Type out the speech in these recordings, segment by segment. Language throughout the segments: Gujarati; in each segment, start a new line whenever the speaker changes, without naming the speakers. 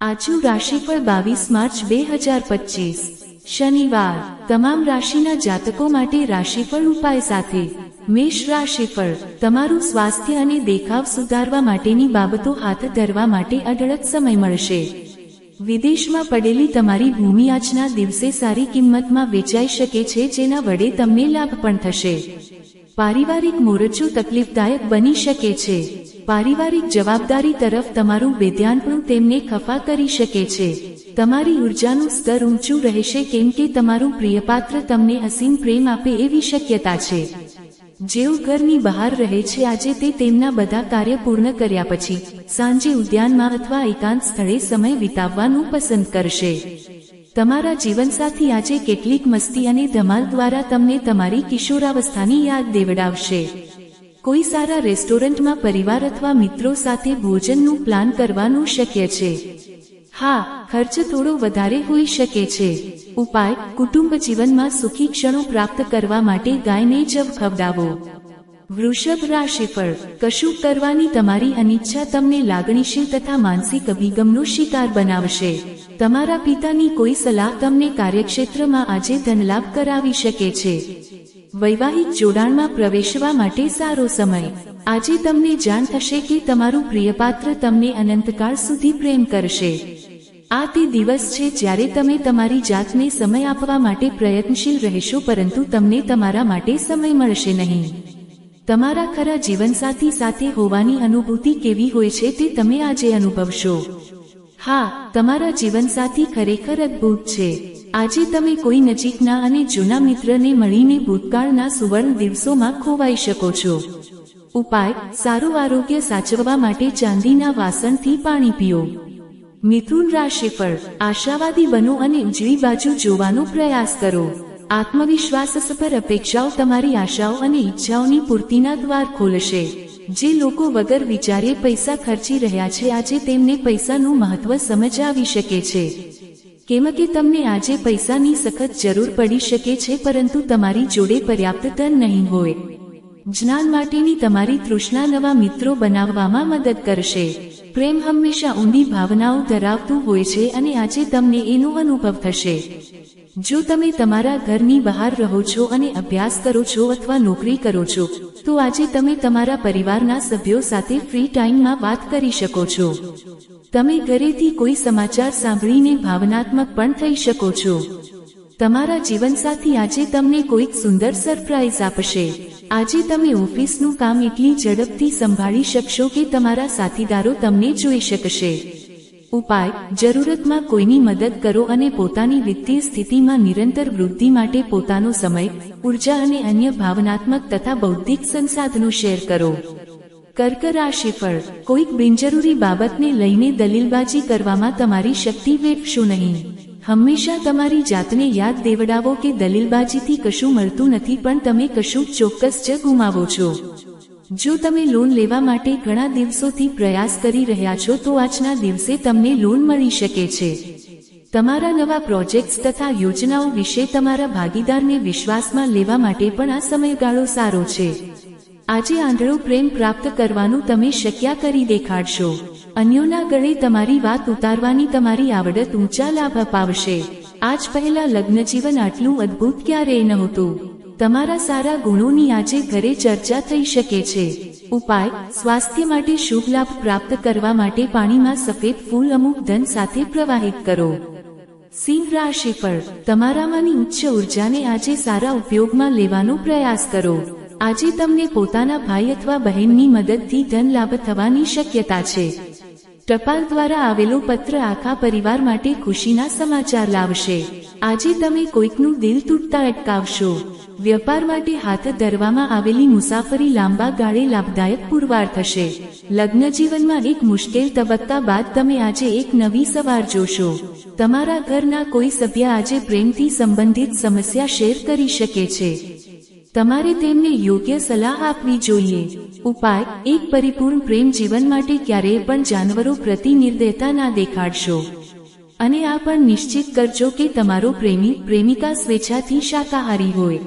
આજનું રાશિફળ બાવીસ માર્ચ બે હજાર પચીસ. શનિવાર. તમામ રાશિના જાતકો માટે રાશિફળ ઉપાય સાથે. મેષ રાશિફળ. તમારું સ્વાસ્થ્ય અને દેખાવ સુધારવા માટેની બાબતો હાથ ધરવા માટે અઢળક સમય મળશે. વિદેશમાં પડેલી તમારી ભૂમિ આજના દિવસે સારી કિંમતમાં વેચાઈ શકે છે, જેના વડે તમને લાભ પણ થશે. પારિવારિક મોરચો તકલીફદાયક બની શકે છે. પારિવારિક જવાબદારી તરફ તમારું બેધ્યાન પણ તેમને ખફા કરી શકે છે. તમારી ઉર્જાનું સ્તર ઊંચું રહેશે કેમ કે તમારું પ્રિયપાત્ર તમને હસીન પ્રેમ આપે એવી શક્યતા છે. જેઓ ઘરની બહાર રહે છે આજે તે તેમના બધા કાર્ય પૂર્ણ કર્યા પછી સાંજે ઉદ્યાનમાં અથવા એકાંત સ્થળે સમય વિતાવવાનું પસંદ કરશે. તમારા જીવનસાથી આજે કેટલીક મસ્તી અને ધમાલ દ્વારા તમને તમારી કિશોરાવસ્થાની યાદ દેવડાવશે. કોઈ સારા રેસ્ટોરન્ટમાં પરિવાર અથવા મિત્રો સાથે ભોજનનું પ્લાન કરવાનું શક્ય છે. હા, ખર્ચ થોડો વધારે હોઈ શકે છે. ઉપાય, કુટુંબ જીવનમાં સુખી ક્ષણો પ્રાપ્ત કરવા માટે ગાયને જવ ખવડાવો. વૃષભ રાશિફળ કશું કરવાની તમારી અનિચ્છા તમને લાગણીશીલ તથા માનસિક અભિગમનો શિકાર બનાવશે. તમારા પિતાની કોઈ સલાહ તમને કાર્યક્ષેત્રમાં આજે ધનલાભ કરાવી શકે છે. વૈવાહિક જોડાણમાં પ્રવેશવા માટે સારો સમય. આજે તમને જાણ થશે કે તમારું પ્રિયપાત્ર તમને અનંતકાળ સુધી પ્રેમ કરશે. આ તે દિવસ છે જ્યારે તમે તમારી જાતને સમય આપવા માટે પ્રયત્નશીલ રહેશો પરંતુ તમને તમારા માટે સમય મળશે નહીં. તમારા ખરા જીવનસાથી સાથે હોવાની અનુભૂતિ કેવી હોય છે તે તમે આજે અનુભવશો. હા, તમારા જીવનસાથી ખરેખર અદ્ભુત છે. આજે તમે કોઈ નજીકના અને જૂના મિત્રને મળીને ભૂતકાળના સુવર્ણ દિવસોમાં ખોવાઈ શકો છો. ઉપાય, સારું આરોગ્ય સાચવવા માટે ચાંદીના વાસણથી પાણી પીઓ. મિથુન રાશિફળ, આશાવાદી બનો અને ઉજળી બાજુ જોવાનો પ્રયાસ કરો. આત્મવિશ્વાસ પર અપેક્ષાઓ તમારી આશાઓ અને ઈચ્છાઓની પૂર્તિના દ્વાર ખોલશે. જે લોકો વગર વિચારે પૈસા ખર્ચી રહ્યા છે, આજે તેમને પૈસાનું મહત્વ સમજ આવી શકે છે. કેમ કે તમને આજે પૈસાની સખત જરૂર પડી શકે છે, પરંતુ તમારી જોડે પર્યાપ્ત ધન નહીં હોય. જ્ઞાન માટેની તમારી તૃષ્ણા નવા મિત્રો બનાવવામાં મદદ કરશે. પ્રેમ હંમેશા ઊંડી ભાવનાઓ ધરાવતું હોય છે અને આજે તમને એનો અનુભવ થશે. જો તમે તમારા ઘરની બહાર રહો છો અને અભ્યાસ કરો છો અથવા નોકરી કરો છો, તો આજે તમે તમારા પરિવારના સભ્યો સાથે ફ્રી ટાઈમમાં વાત કરી શકો છો. તમે ઘરેથી કોઈ સમાચાર સાંભળીને ભાવનાત્મક પણ થઈ શકો છો. તમારા જીવનસાથી આજે તમને કોઈક સુંદર સરપ્રાઈઝ આપશે. આજે તમે ઓફિસનું કામ એટલી ઝડપથી સંભાળી શકશો કે તમારા સાથીદારો તમને જોઈ શકશે. ઉપાય, જરૂરતમાં કોઈની મદદ કરો અને પોતાની વિત્તીય સ્થિતિમાં નિરંતર વૃદ્ધિ માટે પોતાનો સમય, ઊર્જા અને અન્ય ભાવનાત્મક તથા બૌદ્ધિક સંસાધનો શેર કરો. કર્ક રાશિફળ કોઈક બિનજરૂરી બાબતને લઈને દલીલબાજી કરવામાં તમારી શક્તિ વેઠશો નહીં. હંમેશા તમારી જાતને યાદ દેવડાવો કે દલીલબાજીથી કશું મળતું નથી પણ તમે કશું ચોક્કસ જ ગુમાવો છો. જો તમે લોન લેવા માટે ઘણા દિવસોથી પ્રયાસ કરી રહ્યા છો તો આજના દિવસે તમને લોન મળી શકે છે. તમારા નવા પ્રોજેક્ટ્સ તથા યોજનાઓ વિશે તમારા ભાગીદારને વિશ્વાસમાં લેવા માટે પણ આ સમયગાળો સારો છે. આજે આંધળો પ્રેમ પ્રાપ્ત કરવાનું તમે શક્ય કરી દેખાડશો. અન્યોના ગળે તમારી વાત ઉતારવાની તમારી આવડત ઊંચા લાભ અપાવશે. આજ પહેલા લગ્નજીવન આટલું અદ્ભુત ક્યારેય નહોતું. તમારા સારા ગુણોની આજે ઘરે ચર્ચા થઈ શકે છે. ઉપાય, સ્વાસ્થ્ય માટે શુભ લાભ પ્રાપ્ત કરવા માટે પાણીમાં સફેદ ફૂલ અમુક ધન સાથે પ્રવાહિત કરો. સિંહ રાશિફળ તમારામાંની ઉચ્ચ ઉર્જાને આજે સારા ઉપયોગમાં લેવાનો પ્રયાસ કરો. આજે તમને પોતાના ભાઈ અથવા બહેનની મદદથી ધન લાભ થવાની શક્યતા છે. ટપાલ દ્વારા આવેલો પત્ર આખા પરિવાર માટે ખુશીના સમાચાર લાવશે. આજે તમે કોઈકનું દિલ તૂટતા અટકાવશો. વેપાર માટે હાથ ધરવામાં આવેલી મુસાફરી લાંબા ગાળે લાભદાયક પુરવાર થશે. લગ્ન જીવનમાં એક મુશ્કેલ તબક્કા બાદ તમે આજે એક નવી સવાર જોશો. તમારા ઘરના કોઈ સભ્ય આજે પ્રેમથી સંબંધિત સમસ્યા શેર કરી શકે છે. તમારે તેમને યોગ્ય સલાહ આપવી જોઈએ. ઉપાય, એક પરિપૂર્ણ પ્રેમ જીવન માટે ક્યારેય પણ જાનવરો પ્રતિ નિર્દયતા ના દેખાડશો. અને આ પણ નિશ્ચિત કરજો કે તમારો પ્રેમી પ્રેમિકા સ્વેચ્છાથી શાકાહારી હોય.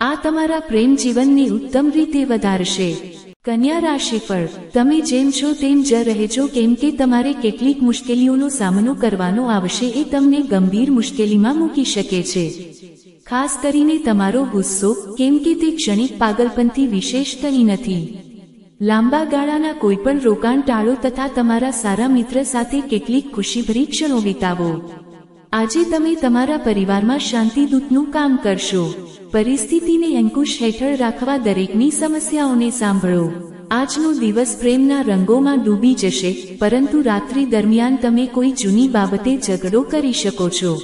આ તમારા પ્રેમ જીવનને ઉત્તમ રીતે વધારશે. કન્યા રાશિ પર તમે જેમ છો તેમ જ રહેજો કેમ કે તમારે કેટલીક મુશ્કેલીઓનો સામનો કરવાનો આવશે એ તમને ગંભીર મુશ્કેલીમાં મૂકી શકે છે. ખાસ કરીને તમારો ગુસ્સો, કેમ કે તે ક્ષણિક પાગલપંથી વિશેષ કંઈ નથી. લાંબા ગાળાના કોઈપણ રોકાણ ટાળો તથા તમારા સારા મિત્ર સાથે કેટલીક ખુશીભરી ક્ષણો વિતાવો. આજે તમે તમારા પરિવારમાં શાંતિદૂતનું કામ કરશો. પરિસ્થિતિને અંકુશ હેઠળ રાખવા દરેકની સમસ્યાઓને સાંભળો. આજનો દિવસ પ્રેમના રંગોમાં ડૂબી જશે, પરંતુ રાત્રિ દરમિયાન તમે કોઈ જૂની બાબતે ઝઘડો કરી શકો છો.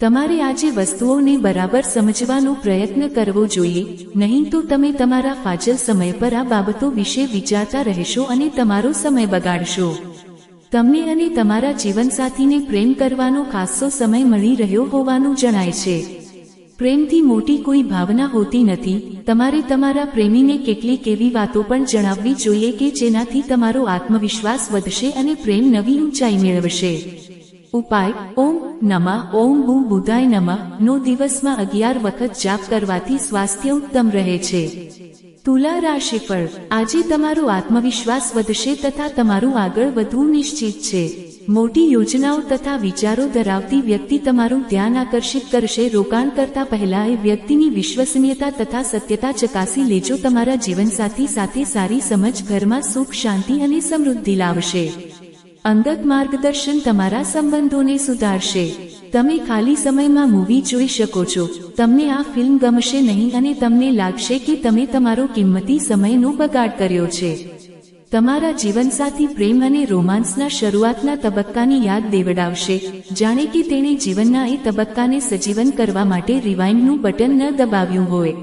તમારે આજે વસ્તુઓને બરાબર સમજવાનો પ્રયત્ન કરવો જોઈએ, નહીં તો તમે તમારા ફાજલ સમય પર આ બાબતો વિશે વિચારતા રહેશો અને તમારો સમય બગાડશો. તમને અને તમારા જીવનસાથીને પ્રેમ કરવાનો ખાસો સમય મળી રહ્યો હોવાનું જણાય છે. પ્રેમથી મોટી કોઈ ભાવના હોતી નથી, તમારે તમારા પ્રેમીને કેટલીક એવી વાતો પણ જણાવવી જોઈએ કે જેનાથી તમારો આત્મવિશ્વાસ વધશે અને પ્રેમ નવી ઊંચાઈ મેળવશે. ઉપાય, ઓમ નમઃ, ઓમ બું બુધાય નમઃ, નો દિવસમાં અગિયાર વખત જાપ કરવાથી સ્વાસ્થ્ય ઉત્તમ રહે છે. તુલા રાશિફળ આજે તમારો આત્મવિશ્વાસ વધશે તથા તમારું આગળ વધવું નિશ્ચિત છે. મોટી યોજનાઓ તથા વિચારો ધરાવતી વ્યક્તિ તમારું ધ્યાન આકર્ષિત કરશે. રોકાણ કરતા પહેલા એ વ્યક્તિની વિશ્વસનીયતા તથા સત્યતા ચકાસી લેજો. તમારા જીવનસાથી સાથે સારી સમજ, ઘરમાં સુખ, શાંતિ અને સમૃદ્ધિ લાવશે. અંગત માર્ગદર્શન તમારા સંબંધોને સુધારશે. તમે ખાલી સમયમાં મૂવી જોઈ શકો છો. તમને આ ફિલ્મ ગમશે નહીં અને તમને લાગશે કે તમે તમારો કિંમતી સમયનો બગાડ કર્યો છે. તમારા જીવનસાથી પ્રેમ અને રોમાન્સના શરૂઆતના તબક્કાની યાદ દેવડાવશે. જાણે કે તેણે જીવનના એ તબક્કાને સજીવન કરવા માટે રિવાઇન્ડનું બટન ન દબાવ્યું હોય.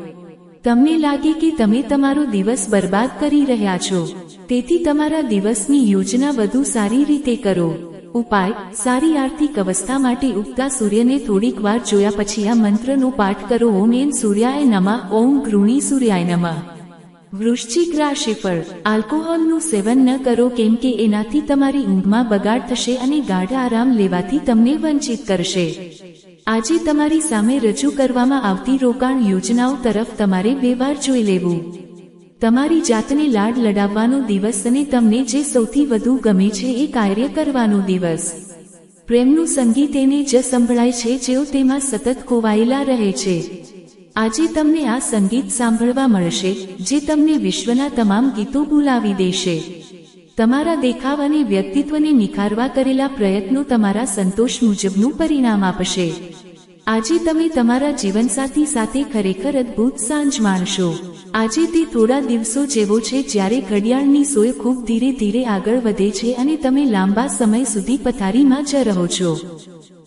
તમને લાગે કે તમે તમારો દિવસ બરબાદ કરી રહ્યા છો. તેથી તમારા દિવસની યોજના વધુ સારી રીતે કરો. ઉપાય, સારી આર્થિક અવસ્થા માટે ઉગતા સૂર્યને થોડીક વાર જોયા પછી આ મંત્રનો પાઠ કરો. ઓમ એમ સૂર્યાય નમા, ઓમ ગૃણી સૂર્યાય નમઃ. વૃશ્ચિક રાશિફળ, આલ્કોહોલનું સેવન ન કરો કેમ કે એનાથી તમારી ઊંઘમાં બગાડ થશે અને ગાઢા આરામ લેવાથી તમને વંચિત કરશે. આજે તમારી સામે રજૂ કરવામાં આવતી રોકાણ યોજનાઓ તરફ તમારે બે વાર જોઈ લેવું. તમારી જાતને લાડ લડાવવાનો દિવસ અને તમને જે સૌથી વધુ ગમે છે એ કાર્ય કરવાનો દિવસ. પ્રેમનું સંગીત એને જ સંભળાય છે જેઓ તેમાં સતત ખોવાયેલા રહે છે. આજે તમને આ સંગીત સાંભળવા મળશે, જે તમને વિશ્વના તમામ ગીતો બોલાવી દેશે. તમારા દેખાવ અને વ્યક્તિત્વને નિખારવા કરેલા પ્રયત્નો તમારા સંતોષ મુજબનું પરિણામ આપશે. આજે તમે તમારા જીવનસાથી સાથે ખરેખર અદ્ભુત સાંજ માણશો. આજે તે થોડા દિવસો જેવો છે જ્યારે ઘડિયાળની સોય ખૂબ ધીરે ધીરે આગળ વધે છે અને તમે લાંબા સમય સુધી પથારીમાં જ રહો છો.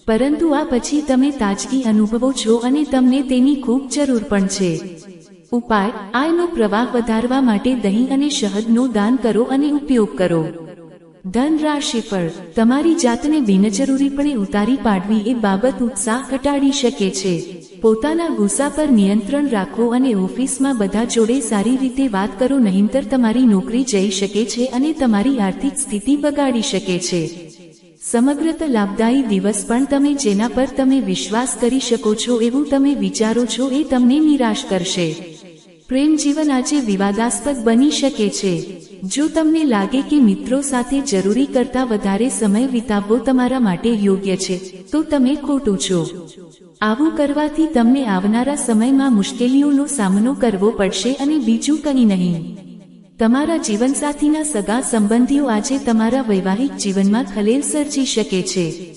પરંતુ આ પછી તમે તાજગી અનુભવો છો અને તમને તેની ખૂબ જરૂર પણ છે. ઉપાય, આયનો પ્રવાહ વધારવા માટે દહીં અને શહદનું દાન કરો અને ઉપયોગ કરો. ધન રાશિફળ તમારી જાતને બિનજરૂરીપણે ઉતારી પાડવી એ બાબત ઉત્સાહ ઘટાડી શકે છે. પોતાના ગુસ્સા પર નિયંત્રણ રાખો અને ઓફિસમાં બધા જોડે સારી રીતે વાત કરો, નહીંતર તમારી નોકરી જઈ શકે છે અને તમારી આર્થિક સ્થિતિ બગાડી શકે છે. સમગ્રત લાભદાયી દિવસ પણ તમે જેના પર તમે વિશ્વાસ કરી શકો છો એવું તમે વિચારો છો એ તમને નિરાશ કરશે. પ્રેમ જીવન આજે વિવાદાસ્પદ બની શકે છે. જો તમને લાગે કે મિત્રો સાથે જરૂરી કરતા વધારે સમય વિતાવવો તમારા માટે યોગ્ય છે, તો તમે ખોટું છો. આવું કરવાથી તમને આવનારા સમયમાં મુશ્કેલીઓનો સામનો કરવો પડશે અને બીજું કંઈ નહીં. તમારા જીવનસાથીના સગા સંબંધીઓ આજે તમારા વૈવાહિક જીવનમાં ખલેલ સર્જી શકે છે.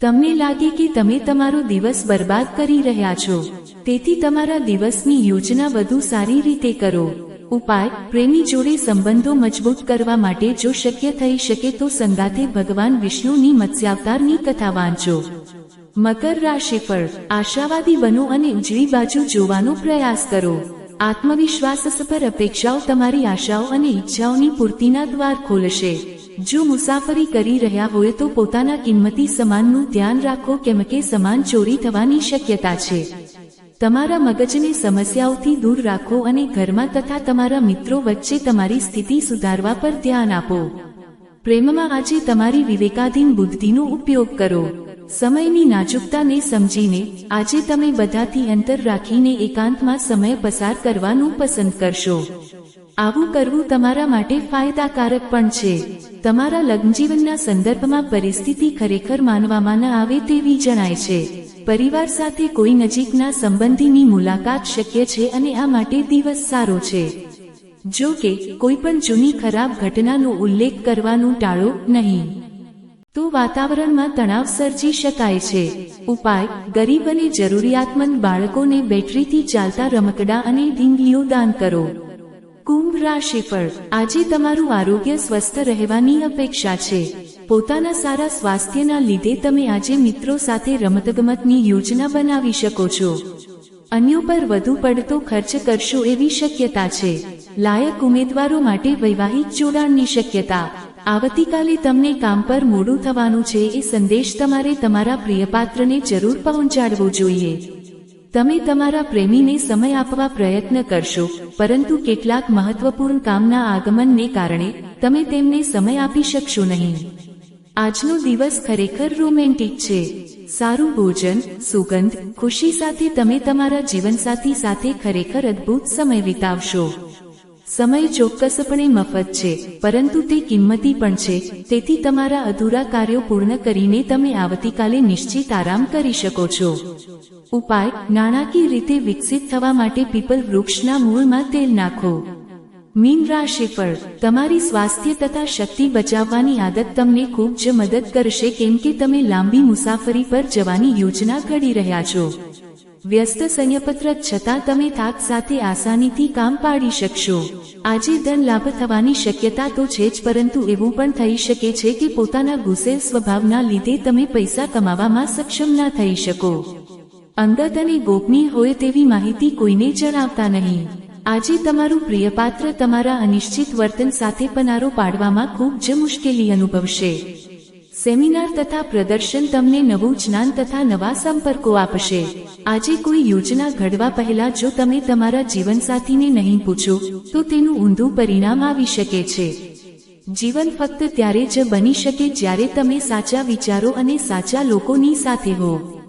તમને લાગે કે તમે તમારો દિવસ બરબાદ કરી રહ્યા છો. તેથી તમારા દિવસની યોજના વધુ સારી રીતે કરો. ઉપાય, પ્રેમી જોડે સંબંધો મજબૂત કરવા માટે જો શક્ય થઈ શકે તો સંગાથે ભગવાન વિષ્ણુની મત્સ્યાવતારની કથા વાંચો. મકર રાશિફળ આશાવાદી બનો અને ઉજળી બાજુ જોવાનો પ્રયાસ કરો. આત્મવિશ્વાસ પર અપેક્ષાઓ તમારી આશાઓ અને ઈચ્છાઓની પૂર્તિના દ્વાર ખોલશે. જો મુસાફરી કરી રહ્યા હોય તો પોતાના કિંમતી સમાનનું ધ્યાન રાખો કેમ કે સમાન ચોરી થવાની શક્યતા છે. તમારા મગજને સમસ્યાઓથી દૂર રાખો અને ઘરમાં તથા તમારા મિત્રો વચ્ચે તમારી સ્થિતિ સુધારવા પર ધ્યાન આપો. પ્રેમમાં આજે તમારી વિવેકાધીન બુદ્ધિનો ઉપયોગ કરો. સમયની નાજુકતાને સમજીને, આજે તમે બધાથી અંતર રાખીને એકાંતમાં સમય પસાર કરવાનું પસંદ કરશો. આવું કરવું તમારા માટે ફાયદાકારક પણ છે. તમારા લગ્નજીવનના સંદર્ભમાં પરિસ્થિતિ ખરેખર માનવામાં ન આવે તેવી જણાય છે. પરિવાર સાથે કોઈ નજીકના સંબંધીની મુલાકાત શક્ય છે અને આ માટે દિવસ સારો છે. જો કે, કોઈ પણ જૂની ખરાબ ઘટનાનો ઉલ્લેખ કરવાનું ટાળો નહીં. તો વાતાવરણમાં તણાવ સર્જી શકાય છે. ઉપાય, ગરીબ અને જરૂરિયાતમંદ બાળકોને બેટરીથી ચાલતા રમકડા અને ઢીંગલીઓ દાન કરો. કુંભ રાશિફળ આજે તમારું આરોગ્ય સ્વસ્થ રહેવાની અપેક્ષા છે. પોતાના સારા સ્વાસ્થ્યના લીધે તમે આજે મિત્રો સાથે રમતગમતની યોજના બનાવી શકો છો. અન્યો પર વધુ પડતો ખર્ચ કરશો એવી શક્યતા છે. લાયક ઉમેદવારો માટે વૈવાહિક જોડાણની શક્યતા. આવતીકાલે તમને કામ પર મોડું થવાનું છે એ સંદેશ તમારે તમારા પ્રિયપાત્રને જરૂર પહોંચાડવો જોઈએ. તમે તમારા પ્રેમીને સમય આપવા પ્રયત્ન કરશો, પરંતુ કેટલાક મહત્વપૂર્ણ કામના આગમનને કારણે તમે તેમને સમય આપી શકશો નહીં. આજનો દિવસ ખરેખર રોમેન્ટિક છે. સારું ભોજન, સુગંધ, ખુશી સાથે તમે તમારા જીવનસાથી સાથે ખરેખર અદ્ભુત સમય વિતાવશો. સમય ચોક્કસપણે મફત છે, પરંતુ તે કિંમતી પણ છે. તેથી તમારા અધૂરા કાર્યો પૂર્ણ કરીને તમે આવતીકાલે નિશ્ચિત આરામ કરી શકો છો. ઉપાય, નાણાકીય રીતે વિકસિત થવા માટે પીપલ વૃક્ષના મૂળમાં તેલ નાખો. મીન રાશિફળ તમારી સ્વાસ્થ્ય તથા શક્તિ બચાવવાની આદત તમને ખૂબ જ મદદ કરશે કેમ કે તમે લાંબી મુસાફરી પર જવાની યોજના ઘડી રહ્યા છો. વ્યસ્ત સંયપત્રક છતાં તમે થાક સાથે આસાનીથી કામ પાડી શકશો. આજે ધન લાભ થવાની શક્યતા તો છે જ પરંતુ એવું પણ થઈ શકે છે કે પોતાના ગુસ્સેલ સ્વભાવના લીધે તમે પૈસા કમાવામાં સક્ષમ ના થઈ શકો. અંગત અને ગોપનીય હોય તેવી માહિતી કોઈને જણાવતા નહીં. આજે તમારું પ્રિયપાત્ર તમારા અનિશ્ચિત વર્તન સાથે પનારો પાડવામાં ખૂબ જ મુશ્કેલી અનુભવશે. સેમિનાર તથા પ્રદર્શન તમને નવું જ્ઞાન તથા નવા સંપર્કો આપશે. આજે કોઈ યોજના ઘડવા પહેલા જો તમે તમારા જીવનસાથીને નહીં પૂછો, તો તેનું ઊંધું પરિણામ આવી શકે છે. જીવન ફક્ત ત્યારે જ બની શકે જ્યારે તમે સાચા વિચારો અને સાચા લોકોની સાથે હો.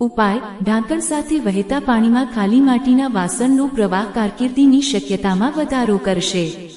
ઉપાય, ઢાંકણ સાથે વહેતા પાણીમાં ખાલી માટીના વાસણનો પ્રવાહ કારકિર્દીની શક્યતામાં વધારો કરશે.